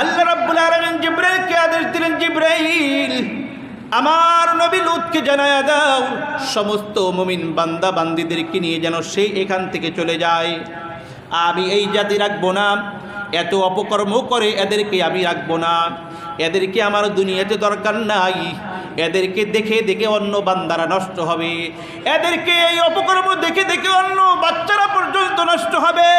আল্লাহ রাব্বুল আলামিন জিব্রাইলকে আদেশ দিলেন, জিব্রাইল, আমার নবী লুতকে জানায়া দাও, সমস্ত মুমিন বান্দা বান্দিদেরকে নিয়ে যেন সে এখান থেকে চলে যায়। আমি এই জাতি রাখব না, এত অপকর্ম করে এদেরকে আমি রাখব না। এদেরকে আমার দুনিয়াতে দরকার নাই। এদেরকে দেখে দেখে অন্য বান্দারা নষ্ট হবে। এদেরকে এই অপকর্ম দেখে দেখে অন্য বাচ্চারা পর্যন্ত নষ্ট হবে।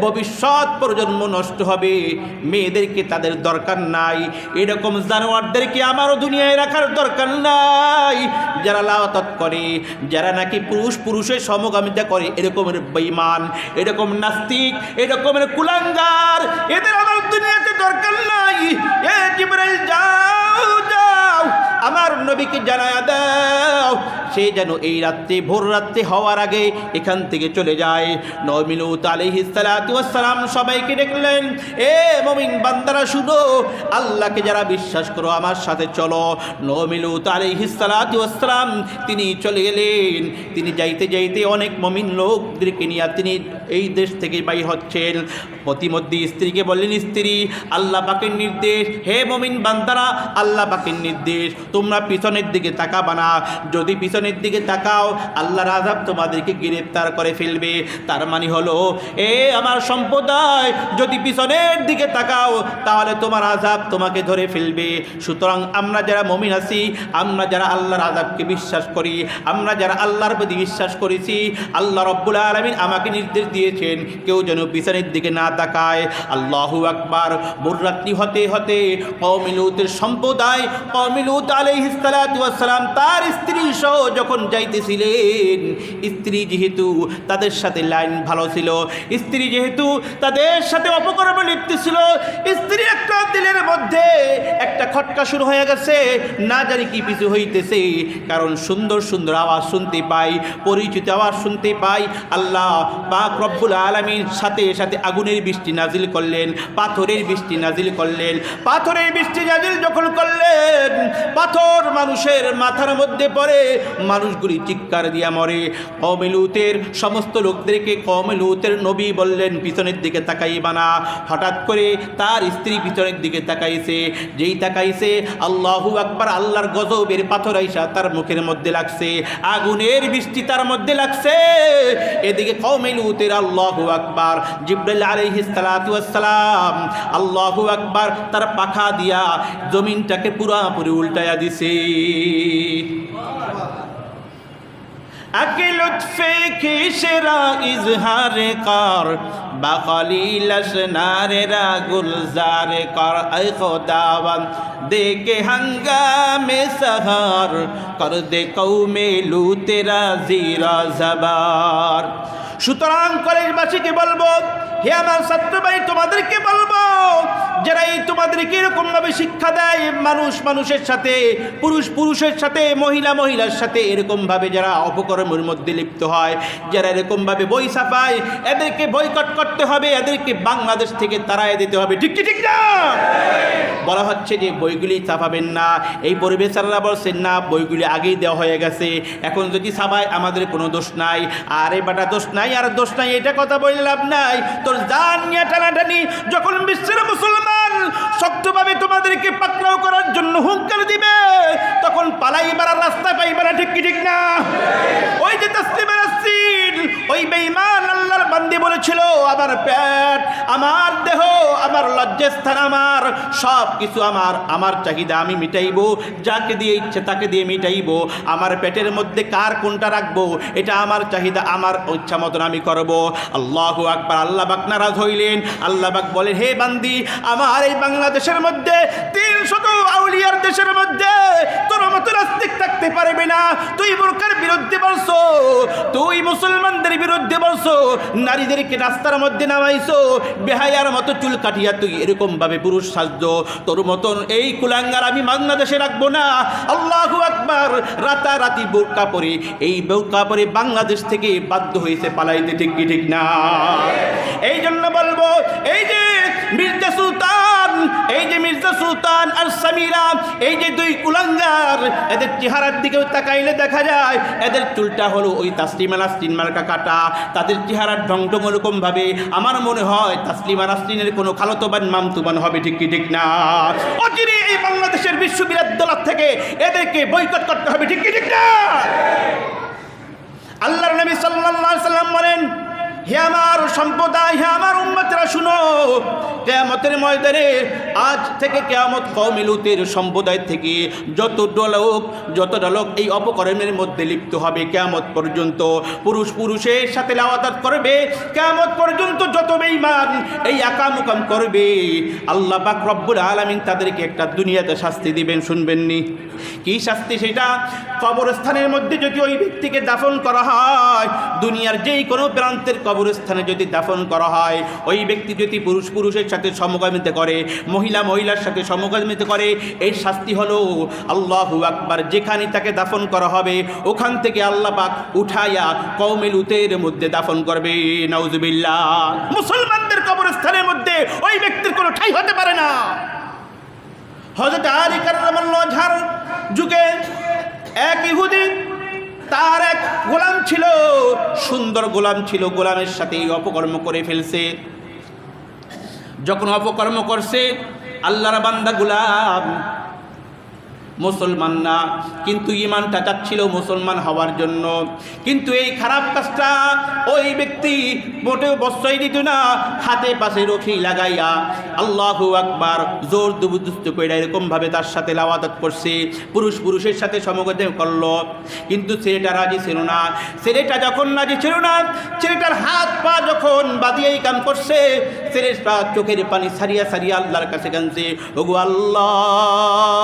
ভবিষ্যৎ প্রজন্ম নষ্ট হবে। মেয়েদেরকে তাদের দরকার নাই। এরকম জানোয়ারদেরকে আমারও দুনিয়ায় রাখার দরকার নাই। যারা লাওয়াত করে, যারা নাকি পুরুষ পুরুষের সমগামিতা করে, এরকমের বেইমান এরকম নাস্তিক, এরকমের কুলাঙ্গার নবীকে জানায়া দাও সে যেন এই রাত্রে, ভোর রাত্রে হওয়ার আগে এখান থেকে চলে যায়। নমিনুত আলহিসালাম সবাইকে দেখলেন, এ মমিন বান্দারা, শুনো, আল্লাহকে যারা বিশ্বাস করো, আমার সাথে চলো। নমিনুত আলহিসালাম তিনি চলে গেলেন। তিনি যাইতে যাইতে অনেক মমিন লোকদেরকে নিয়ে তিনি এই দেশ থেকে বাই হচ্ছেন। প্রতিমধ্যে স্ত্রীকে বললেন, স্ত্রী, আল্লাহ পাকের নির্দেশ। হে মমিন বান্দারা, আল্লাহ পাকের নির্দেশ। তোমরা পিছনের দিকে তাকাবা না। যদি পিছনের দিকে তাকাও, আল্লাহর আজাব তোমাদেরকে গ্রেপ্তার করে ফেলবে। তার মানে হলো, এ আমার সম্প্রদায়, যদি পিছনের দিকে তাকাও, তাহলে তোমার আজাব তোমাকে ধরে ফেলবে। সুতরাং আমরা যারা মমিন আছি, আমরা যারা আল্লাহর আজাবকে বিশ্বাস করি, আমরা যারা আল্লাহর প্রতি বিশ্বাস করেছি, আল্লাহ রব্বুল আলমিন আমাকে নির্দেশ দিয়েছেন, কেউ যেন পিছনের দিকে না তাকায়। আল্লাহু আকবার। মুররাত্রি হতে হতে কমিলুতের সম্প্রদায় কমিলুত আলহিসালাম তার স্ত্রী সহ যখন যাইতেছিলেন, স্ত্রী যেহেতু তাদের সাথে লাইন ভালো ছিল, স্ত্রী যেহেতু তাদের সাথে অপকর্ম লিপ্ত ছিল, স্ত্রী একটা দিলের মধ্যে একটা খটকা শুরু হয়ে গেছে, না জানি কি পিছু হইতেছে, কারণ সুন্দর সুন্দর আওয়াজ শুনতে পাই, পরিচিত আওয়াজ শুনতে পাই, আল্লাহ পাক রব্বুল আলমীর সাথে সাথে আগুনের বৃষ্টি নাজিল করলেন, পাথরের বৃষ্টি নাজিল করলেন, পাথরের বৃষ্টি নাজিল যখন করলেন, পাথর মানুষের মাথার মধ্যে পড়ে মানুষগুলি চিৎকার দিয়া মরে। কমেলুতের সমস্ত লোকদেরকে কমেলুতের নবী বললেন, পিছনের দিকে তাকাইবা না। হঠাৎ করে তার স্ত্রী পিছনের দিকে তাকাইছে। যেই তাকাইছে, আল্লাহু আকবার, আল্লাহর গজবের পাথর আইসা তার মুখের মধ্যে লাগছে। আগুনের বৃষ্টি তার মধ্যে লাগছে। এদিকে কমেলুতের আল্লাহু আকবার, জিব্রাইল আলাইহিস সালাতু ওয়াসসালাম, আল্লাহু আকবার তার পাখা দিয়া জমিনটাকে পুরাপুরি উল্টায়া দিছে। আকে লুৎফে কি সেরা ইজহার কর? বাকালি লসনারে রা গুলজার কর। আই খোদাবন, দেখে হঙ্গামে সহার। কর দে কৌমে লু তেরা জিরা জবার। সুতরাং কলেজবাসীকে বলব, হে আমার ছাত্র ভাই, তোমাদেরকে বলব যারা এই তোমাদেরকে এরকম ভাবে শিক্ষা দেয়, মানুষ মানুষের সাথে, পুরুষ পুরুষের সাথে, মহিলা মহিলার সাথে এরকম ভাবে যারা অপকর্মের মধ্যে লিপ্ত হয়, যারা এরকম ভাবে বই ছাপায়, এদেরকে বয়কট করতে হবে, এদেরকে বাংলাদেশ থেকে তাড়াই দিতে হবে। ঠিক ঠিক না? বলা হচ্ছে যে বইগুলি ছাপাবেন না। এই পরিবেশাররা বলছেন, না, বইগুলি আগেই দেওয়া হয়ে গেছে। এখন যদি ছাপায়, আমাদের কোনো দোষ নাই। আর এই বাটা, দোষ নাই। আর দোষ নাই, এটা কথা বললে লাভ নাই। তোর জান নিয়ে টানাটানি, যখন বিশ্বের মুসলমান শক্তভাবে তোমাদেরকে পাকড়াও করার জন্য হুঙ্কার দিবে, তখন পালাইবার রাস্তা পাইবার ঠিক কি ঠিক না? ওই যে তসলিমের আসিল ওই বেঈমান আল্লাহর বান্দি বলেছিল, আমার পেট, আমার দেহ, আমার লজ্জাস্থান আমার সব কিছু আমার আমার চাহিদা আমি মিটাইব, যাকে দিয়ে ইচ্ছে তাকে দিয়ে মিটাইব, আমার পেটের মধ্যে কার কোনটা রাখব, এটা আমার চাহিদা, আমার ইচ্ছা মতন আমি করব। আল্লাহ আকবার, আল্লাহ বাক নারাজ হইলেন। আল্লাহ বাক বলেন, হে বান্দি, আমার এই বাংলাদেশের মধ্যে, তিনশত আউলিয়ার দেশের মধ্যে, তোর মতো নাস্তিক থাকতে পারবে না। তুই বোরকার বিরুদ্ধে বলছো, তুই মুসলমানদের বিরুদ্ধে বলছো, নারীদেরকে রাস্তার মধ্যে নামাইছো, বেহায়ার মতো চুল কাটিয়া তুই এরকম ভাবে পুরুষ সাজছ, তোর মতন এই কুলাঙ্গার আমি বাংলাদেশে রাখব না। আল্লাহু আকবার, রাতারাতি বোরকা পরে, এই বোরকা পরে বাংলাদেশ থেকে বাধ্য হয়েছে পালাইতে, ঠিক কি ঠিক না? এই জন্য বলব, এই যে মির্জা সুলতান, এই যে মির্জা সুলতান আর সামিরা, এই যে দুই কুলাঙ্গার এদের চেহারার দিকেও তাকাইলে দেখা যায়, এদের চুলটা হলো ওই তাসলিমা নাসরিন মার্কা কাটা। তাদের চেহারার ঢং ঢং ওরকম ভাবে আমার মনে হয় তাসলিমা নাসরিনের কোনো খালতবান, মামতুবান হবে ঠিক কি ঠিক না। অচিরে এই বাংলাদেশের বিশ্ববিরাট দলার থেকে এদেরকে বৈকট করতে হবে ঠিক কি ঠিক না। আল্লাহর নবী সাল্লাল্লাহু আলাইহি সাল্লাম বলেন হে আমার সম্প্রদায়, হে আমার উম্মতরা, শুনো। কেয়ামতের ময়দানে আজ থেকে কেয়ামত কওমে লুতের সম্প্রদায় থেকে যত লোক যত লোক এই অপকর্মের মধ্যে লিপ্ত হবে কেয়ামত পর্যন্ত, পুরুষ পুরুষের সাথে লাওয়াতাত করবে, কেয়ামত পর্যন্ত যত বেঈমান এই আকামুকাম করবে। আল্লাহ পাক রব্বুল আলামিন তাদেরকে একটা দুনিয়াতে শাস্তি দিবেন, শুনবেননি? কি শাস্তি সেটা? কবরস্থানের মধ্যে যদি ওই ব্যক্তিকে দাফন করা হয়, দুনিয়ার যেই কোনো প্রান্তের কবরস্থানে যদি দাফন করা হয়, ওই ব্যক্তি যদি পুরুষ পুরুষের সাথে সমকামিত করে, মহিলা মহিলার সাথে সমকামিত করে এই শাস্তি হলো আল্লাহু আকবার। যেখানে তাকে দাফন করা হবে, ওখান থেকে আল্লাহ পাক উঠাইয়া কৌমেল উতের মধ্যে দাফন করবে। নাউজুবিল্লাহ। মুসলমানদের কবরস্থানের মধ্যে ওই ব্যক্তির কোনো ঠাই হতে পারে না। হজরত আলী ঝার যুগে এক ইহুদি, তার এক গোলাম ছিল, সুন্দর গোলাম ছিল, গোলামের সাথে অপকর্ম করে ফেলছে। যখন অপকর্ম করছে, আল্লাহর বান্দা গোলাম মুসলমান না কিন্তু ইমানটা চাচ্ছিল মুসলমান হওয়ার জন্য। কিন্তু এই খারাপ কাজটা ওই ব্যক্তি মোটেও বস্ত্রই দিত না, হাতে পাশে রখি লাগাইয়া আল্লাহ আকবার জোর দুবুদুস্ত করে এরকমভাবে তার সাথে লাওয়াদত করছে, পুরুষ পুরুষের সাথে সমগত করল। কিন্তু ছেলেটা রাজি ছিল না। ছেলেটা যখন রাজি ছিল না, ছেলেটার হাত পা যখন বাদিয়ে কাম করছে ছেলেটা চোখের পানি সারিয়া সারিয়া আল্লাহর কাছে কানছে ওগো আল্লাহ!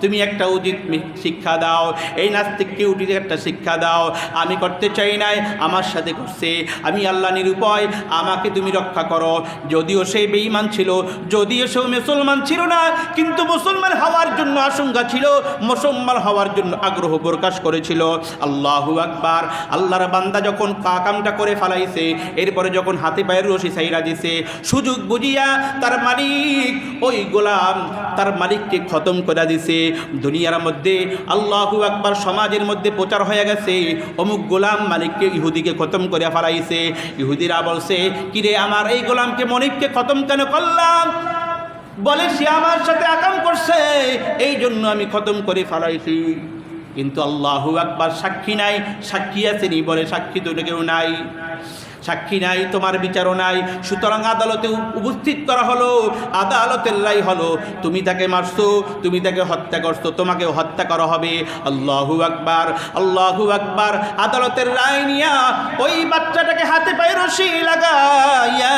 তুমি একটা উচিত শিক্ষা দাও। এই নাস্তিককে উচিত একটা শিক্ষা দাও। আমি করতে চাই নাই, আমার সাথে করছে। আমি আল্লাহ নিরুপায়, আমাকে তুমি রক্ষা করো। যদিও সে বেঈমান ছিল, যদিও সে মুসলমান ছিল না, কিন্তু মুসলমান হওয়ার জন্য আশঙ্কা ছিল, মুসলমান হওয়ার জন্য আগ্রহ প্রকাশ করেছিল। আল্লাহু আকবার। আল্লাহর বান্দা যখন কাকামটা করে ফালাইছে, এরপরে যখন হাতে পায়ের রশি সাইরা দিছে, সুযোগ বুঝিয়া তার মালিক, ওই গোলাম তার মালিককে খতম করে দিছে। দুনিয়ার মধ্যে, আল্লাহু আকবার সমাজের মধ্যে প্রচার হয়ে গেছে। অমুক গোলাম মালিককে ইহুদিকে খতম করে ফেলাইছে। ইহুদিরা বলছে, কিরে আমার এই গোলামকে মনিককে খতম কেন করলাম? বলে সে আমার সাথে আকাম করছে। এই জন্য আমি খতম করে ফেলাইছি। কিন্তু আল্লাহু আকবার সাক্ষী নাই। সাক্ষী আছেনি বলে সাক্ষী তো কেউ নাই। সাক্ষী নাই, তোমার বিচারও নাই। সুতরাং আদালতে উপস্থিত করা হলো, আদালতের রায় হলো, তুমি তাকে মারছো, তুমি তাকে হত্যা করছ তোমাকে হত্যা করা হবে। আল্লাহু আকবার আল্লাহু আকবার, আদালতের রায় নিয়া ওই বাচ্চাটাকে হাতে পায়ে রশি লাগাইয়া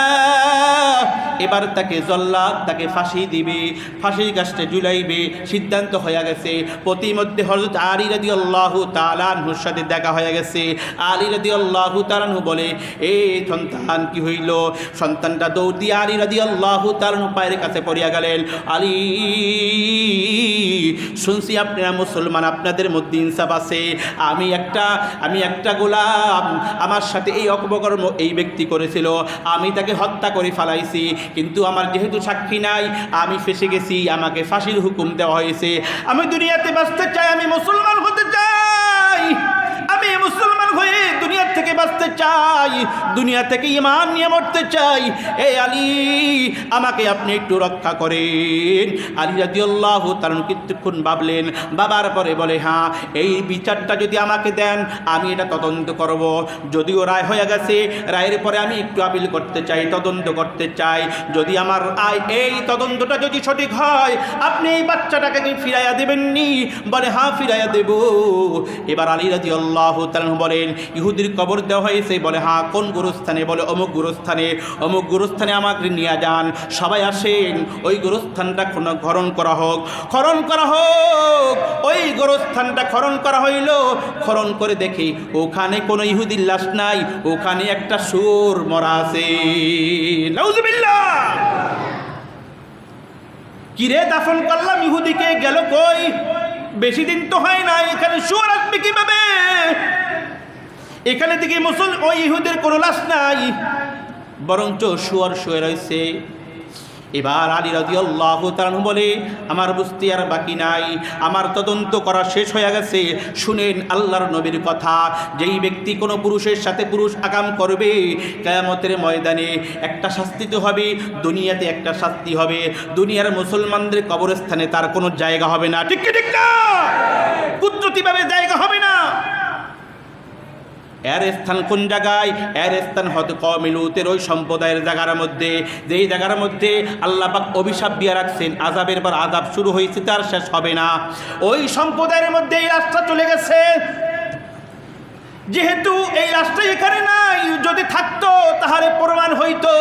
এবার তাকে জল্লাদ, তাকে ফাঁসি দিবে, ফাঁসির গাছটা জুলাইবে, সিদ্ধান্ত হয়ে গেছে। প্রতিমধ্যে হজরত আলী রাদি আল্লাহ তালানহুর সাথে দেখা হয়ে গেছে। আলী রাদি আল্লাহ তালানহু বলে সন্তান কি হইল? সন্তানটা দৌড় আলী রাদি আল্লাহ তালানহু পায়ের কাছে পড়িয়া গেলেন। আলী, শুনছি আপনারা মুসলমান, আপনাদের মধ্যে ইনসাফ আছে। আমি একটা আমি একটা গোলাম, আমার সাথে এই অপকর্ম এই ব্যক্তি করেছিল। আমি তাকে হত্যা করে ফালাইছি, কিন্তু আমার যেহেতু সাক্ষী নাই, আমি ফেসে গেছি, আমাকে ফাঁসির হুকুম দেওয়া হয়েছে। আমি দুনিয়াতে বাঁচতে চাই, আমি মুসলমান হতে চাই আমি মুসলমান হয়ে দুনিয়ার থেকে বাঁচতে চাই, দুনিয়া থেকে ইমান নিয়ে মরতে চাই। এ আলী, আমাকে আপনি একটু রক্ষা করেন। আলী রাজি আল্লাহ তার কিছুক্ষণ ভাবলেন বাবার পরে বলে হ্যাঁ এই বিচারটা যদি আমাকে দেন, আমি এটা তদন্ত করব। যদিও রায় হয়ে গেছে, রায়ের পরে আমি একটু আপিল করতে চাই, তদন্ত করতে চাই। যদি আমার আয়, এই তদন্তটা যদি সঠিক হয়, আপনি এই বাচ্চাটাকে কি ফিরাইয়া দেবেননি? বলে হ্যাঁ ফিরাইয়া দেব। এবার আলী রাজি আল্লাহ বলেন, ইহুদির কবর দেওয়া হয়েছে বলে, হা, কোন গুরুস্থানে? বলে, অমুক গুরুস্থানে অমুক গুরুস্থানে আমাকে নিয়ে যান, সবাই আসেন, ওই গুরুস্থানটা খনন করা হোক, খনন করা হোক, ওই গোরস্থানটা খনন করা হইল, খনন করে দেখি, ওখানে কোনো ইহুদির লাশ নাই, ওখানে একটা সুর মরা আছে। কিরে, দাফন করলাম, ইহুদিকে গেল কই? বেশি দিন তো হয় না, এখানে সুর আসবে কীভাবে? এখানে থেকে মুসল ওই ইহুদের কোনো লাশ নাই। বরঞ্চ শুয়ার শুয়ে রয়েছে। এবার আলী রাজি আল্লাহ বলে, আমার বুঝতে আর বাকি নাই। আমার তদন্ত করা শেষ হয়ে গেছে। শুনেন আল্লাহর নবীর কথা। যেই ব্যক্তি কোনো পুরুষের সাথে পুরুষ আকাম করবে, কেয়ামতের ময়দানে একটা শাস্তি তো হবে, দুনিয়াতে একটা শাস্তি হবে। দুনিয়ার মুসলমানদের কবরস্থানে তার কোনো জায়গা হবে না। ঠিক ঠিক না? কুদরতিভাবে জায়গা হবে না। এর স্থান কোন জায়গায়? এর স্থান হয়তো কমিলুতের ওই সম্প্রদায়ের জায়গার মধ্যে। যেই জায়গার মধ্যে আল্লাপাক অভিশাপ দিয়ে রাখছেন আজাবের পর আজাব শুরু হয়েছে, তার শেষ হবে না। ওই সম্প্রদায়ের মধ্যে এই রাস্তা চলে গেছে। যেহেতু এই রাস্তা এখানে নাই, যদি থাকতো তাহলে প্রমাণ হইতো।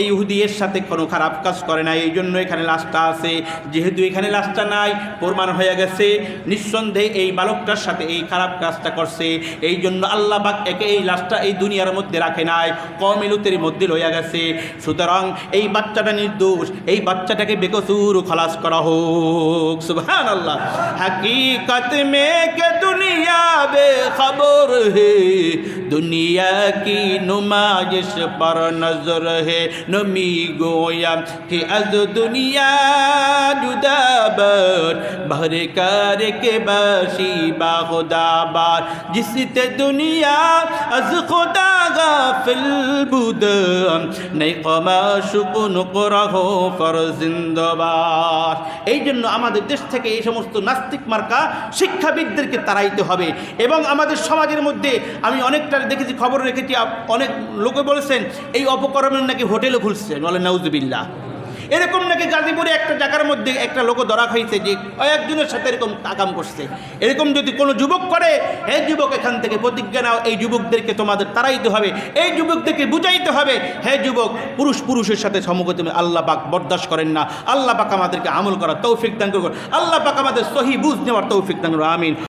এই ইহুদি এর সাথে কোনো খারাপ কাজ করে না এই জন্য এখানে লাশটা আছে। যেহেতু এখানে লাশটা নাই, প্রমাণ হয়ে গেছে। নিঃসন্দেহে এই বালকটার সাথে এই খারাপ কাজটা করছে। এই জন্য আল্লাহ বাক একে এই লাশটা এই দুনিয়ার মধ্যে রাখে নাই কমিলুতের মধ্যে লইয়া গেছে। সুতরাং এই বাচ্চাটা নির্দোষ, এই বাচ্চাটাকে বেকসুর খলাস করা হোক। সুবহান আল্লাহ হাকিকত মে কে দুনিয়া दुनिया बेखबर है दुनिया की नुमाइश पर नजर है नमी गोया कि अज दुनिया जुदाबर भर कर के बशी बाखुदाबार जिसते दुनिया अज खुदा गाफिल बुदम नहीं कमा শুকুন করহো ফর জিন্দাবাদ এই জন্য আমাদের দেশ থেকে এই সমস্ত নাস্তিক মার্কা শিক্ষাবিদদেরকে তাড়াইতে হবে এবং আমাদের সমাজের মধ্যে আমি অনেকটা দেখেছি, খবর রেখেছি অনেক লোকে বলেছেন, এই অপকর্মের নাকি হোটেলও খুলছে বলে নাউজবিল্লা এরকম নাকি গাজীপুরে একটা জায়গার মধ্যে একটা লোক ধরা খাইছে যে কয়েকজনের সাথে এরকম কাকাম করছে। এরকম যদি কোনো যুবক করে, হে যুবক, এখান থেকে প্রতিজ্ঞা নাও, এই যুবকদেরকে তোমাদের তাড়াইতে হবে, এই যুবকদেরকে বুঝাইতে হবে, হে যুবক, পুরুষ পুরুষের সাথে সমগতি আল্লাহ পাক করেন না, আল্লাহ পাক আমাদেরকে আমল করার তৌফিক দান করুন, আল্লাহ পাক আমাদের সহি বুঝ নেওয়ার তৌফিক দান করুন, আমিন।